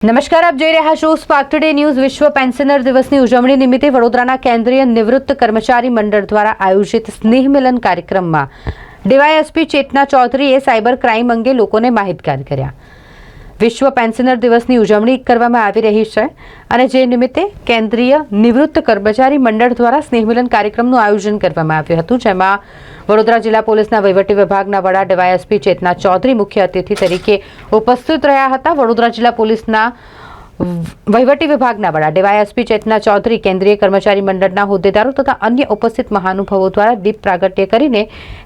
નમસ્કાર, આપ જોઈ રહ્યા છો સ્પાર્ક ટુડે ન્યૂઝ વિશ્વ પેન્શનર દિવસની ઉજવણી નિમિત્તે વડોદરાના કેન્દ્રીય નિવૃત્ત કર્મચારી મંડળ દ્વારા આયોજિત સ્નેહ મિલન કાર્યક્રમમાં ડીવાયએસપી ચેતના ચૌધરીએ સાયબર ક્રાઇમ અંગે લોકોને માહિતગાર કર્યા. વિશ્વ પેન્શનર દિવસની ઉજવણી કરવામાં આવી રહી છે અને જે નિમિત્તે કેન્દ્રીય નિવૃત્ત કર્મચારી મંડળ દ્વારા સ્નેહમિલન કાર્યક્રમનું આયોજન કરવામાં આવ્યું હતું, જેમાં વડોદરા જિલ્લા પોલીસના વહીવટી વિભાગના વડા ડીવાયએસપી ચેતના ચૌધરી મુખ્ય અતિથિ તરીકે ઉપસ્થિત રહ્યા હતા. વડોદરા જિલ્લા પોલીસના વહીવટી વિભાગના વડા ડીવાયએસપી ચેતના ચૌધરી, કેન્દ્રીય કર્મચારી મંડળના હોદ્દેદારો તથા અન્ય ઉપસ્થિત મહાનુભાવો દ્વારા દીપ પ્રાગટ્ય કરીને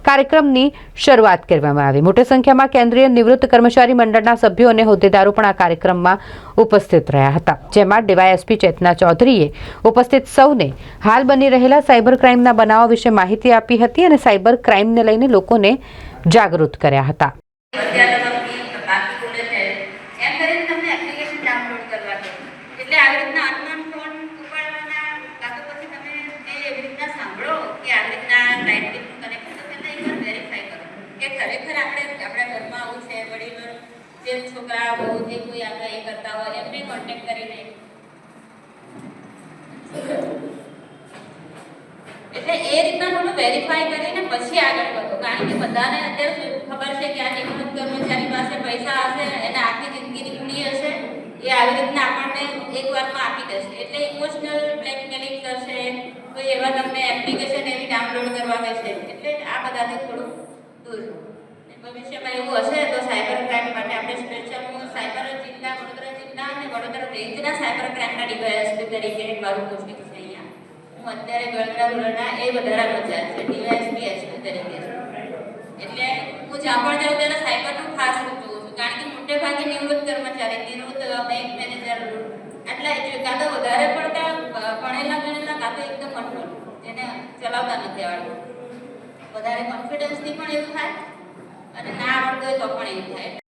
કાર્યક્રમની શરૂઆત કરવામાં આવી. મોટી સંખ્યામાં કેન્દ્રીય નિવૃત્ત કર્મચારી મંડળના સભ્યો અને હોદ્દેદારો પણ આ કાર્યક્રમમાં ઉપસ્થિત રહ્યા હતા, જેમાં ડીવાયએસપી ચેતના ચૌધરીએ ઉપસ્થિત સૌને હાલ બની રહેલા સાયબર ક્રાઇમના બનાવો વિશે માહિતી આપી હતી અને સાયબર ક્રાઇમને લઈને લોકોને જાગૃત કર્યા હતા અત્યારે તમને બાકી બોલે છે એમ કરીને તમને એપ્લિકેશન ડાઉનલોડ કરવા દે એટલે આવી રીતના અનનોન ફોન ઉપાડવાના કાં તો પછી તમે જે એવી રીતના સાંભળો કે આવી રીતના લાઇટબિલનું કનેક્શન તો પહેલાં એકવાર વેરીફાઈ કરો. કે ખરેખર આપણે, આપણા ઘરમાં આવું છે, વડીલો, જે છોકરા, બહુ જે કોઈ આપણે એ કરતા હોય, એમને કોન્ટેક્ટ કરીને. એટલે એ રીતના થોડું વેરીફાઈ કરીને પછી આગળ વધો. કારણ કે બધાને અત્યારે ખબર છે કે આ નિવૃત્ત કર્મચારી પાસે પૈસા હશે, એને આખી જિંદગીની પૂરી હશે, એ આવી રીતના આપણને એક વારમાં આપી દેશે. એટલે ઇમોશનલ બ્લેકમેલિંગ કરશે, કોઈ એવા તમને એપ્લિકેશન એવી ડાઉનલોડ કરવા કહેશે એટલે આ બધાથી થોડું દૂર ભવિષ્યમાં એવું હશે તો સાયબર ક્રાઇમ માટે આપણે સ્પેશિયલ હું સાયબર જિલ્લા વડોદરા જિલ્લા અને વડોદરા રેન્જના સાયબર ક્રાઇમના ડીવાયએસપી તરીકે મારું પોસ્ટિંગ છે અહીંયા. હું અત્યારે ગળગડા ધોરણના એ વધારા મજા છે ડીવાયએસપી એસપી તરીકે. એટલે હું જ્યાં પણ જાઉં ત્યારે સાયબરનું ખાસ હું જોઉં છું કારણ કે મોટે ભાગે નિવૃત્ત કર્મચારી નિવૃત્ત બેંક મેનેજર આટલા એજ્યુ કાં તો વધારે પડતા અ, ભણેલા ગણેલા કાં તો એકદમ અનપઢ જેને ચલાવતા નથી આવડતું વધારે કોન્ફિડન્સથી પણ એવું થાય અને ના આવડતું હોય તો પણ એવું થાય.